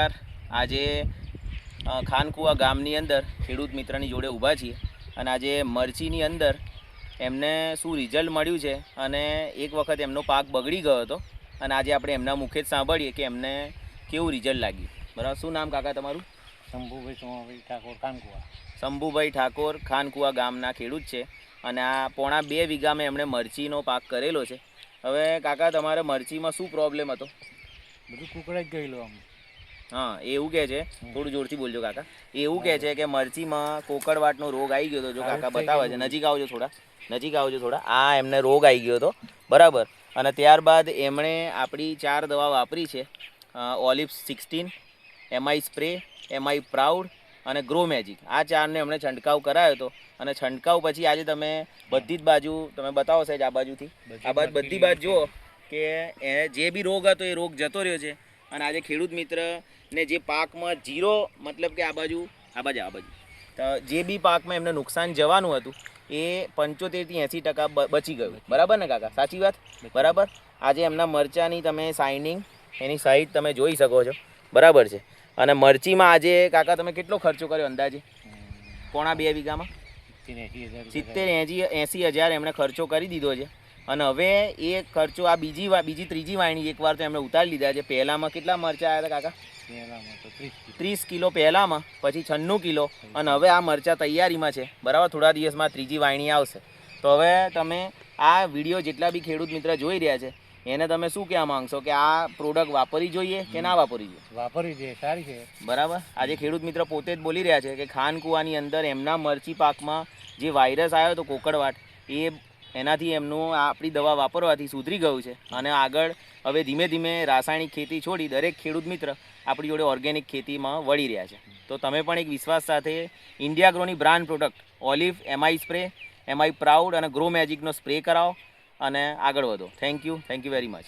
નમસ્કાર. આજે ખાનકુવા ગામની અંદર ખેડૂત મિત્રની જોડે ઊભા છીએ અને આજે મરચીની અંદર એમને શું રિઝલ્ટ મળ્યું છે અને એક વખત એમનો પાક બગડી ગયો હતો અને આજે આપણે એમના મુખે જ સાંભળીએ કે એમને કેવું રિઝલ્ટ લાગ્યું. બરાબર શું નામ કાકા તમારું? શંભુભાઈ સોમાભાઈ ઠાકોર ખાનકુવા. શંભુભાઈ ઠાકોર ખાનકુવા ગામના ખેડૂત છે અને આ પોણા બે વીઘામાં એમણે મરચીનો પાક કરેલો છે. હવે કાકા તમારે મરચીમાં શું પ્રોબ્લેમ હતો? બધું કુકડાઈ જ ગયેલું આમ. હા એવું કહે છે. થોડું જોરથી બોલજો કાકા. એ એવું કહે છે કે મરચીમાં કોકડવાટનો રોગ આવી ગયો હતો. જો કાકા બતાવે છે. નજીક આવજો થોડા. નજીક આવજો થોડા. આ એમને રોગ આવી ગયો હતો. બરાબર. અને ત્યારબાદ એમણે આપણી ચાર દવા વાપરી છે. ઓલિપ્સ sixteen MI spray MI proud અને ગ્રો મેજિક. આ ચારને એમણે છંટકાવ કરાયો હતો. અને છંટકાવ પછી આજે તમે બધી જ બાજુ તમે બતાવો સાહેબ આ બાજુથી. આ બાજુ બધી બાજુ જુઓ કે એ જે બી રોગ હતો એ રોગ જતો રહ્યો છે. અને આજે ખેડૂત મિત્રને જે પાકમાં જીરો મતલબ કે આ બાજુ આ બાજુ આ બાજુ. તો જે બી પાકમાં એમને નુકસાન જવાનું હતું એ પંચોતેરથી એંસી ટકા બચી ગયું. બરાબર ને કાકા? સાચી વાત? બરાબર? આજે એમના મરચાની તમે સાઇનિંગ એની સાઈઝ તમે જોઈ શકો છો. બરાબર છે? અને મરચીમાં આજે કાકા તમે કેટલો ખર્ચો કર્યો અંદાજે? પોણા બે વીઘામાં? સિત્તેર એંસી એંસી હજાર એમણે ખર્ચો કરી દીધો છે. અને હવે એ ખર્ચો આ બીજી બીજી ત્રીજી વાયણી એકવાર તો એમણે ઉતારી લીધા છે. પહેલામાં કેટલા મરચાં આવ્યા હતા કાકા? પહેલામાં ત્રીસ કિલો. પહેલામાં પછી છન્નું કિલો. અને હવે આ મરચાં તૈયારીમાં છે. બરાબર થોડા દિવસમાં ત્રીજી વાયણી આવશે. તો હવે તમે આ વીડિયો જેટલા બી ખેડૂત મિત્ર જોઈ રહ્યા છે એને તમે શું કહેવા માંગશો? કે આ પ્રોડક્ટ વાપરવી જોઈએ કે ના વાપરવી જોઈએ? વાપરવી જોઈએ સારી છે. બરાબર. આજે ખેડૂત મિત્ર પોતે જ બોલી રહ્યા છે કે ખાનકુવાની અંદર એમના મરચી પાકમાં જે વાયરસ આવ્યો હતો કોકડવાટ એ એનાથી એમનું આપણી દવા વાપરવાથી સુધરી ગયું છે. અને આગળ હવે ધીમે ધીમે રાસાયણિક ખેતી છોડી દરેક ખેડૂત મિત્ર આપણી જોડે ઓર્ગેનિક ખેતીમાં વળી રહ્યા છે. તો તમે પણ એક વિશ્વાસ સાથે India ગ્રોની brand product olive MI spray, MI proud અને ગ્રો મેજિકનો સ્પ્રે કરાવો અને આગળ વધો. Thank you. Thank you very much.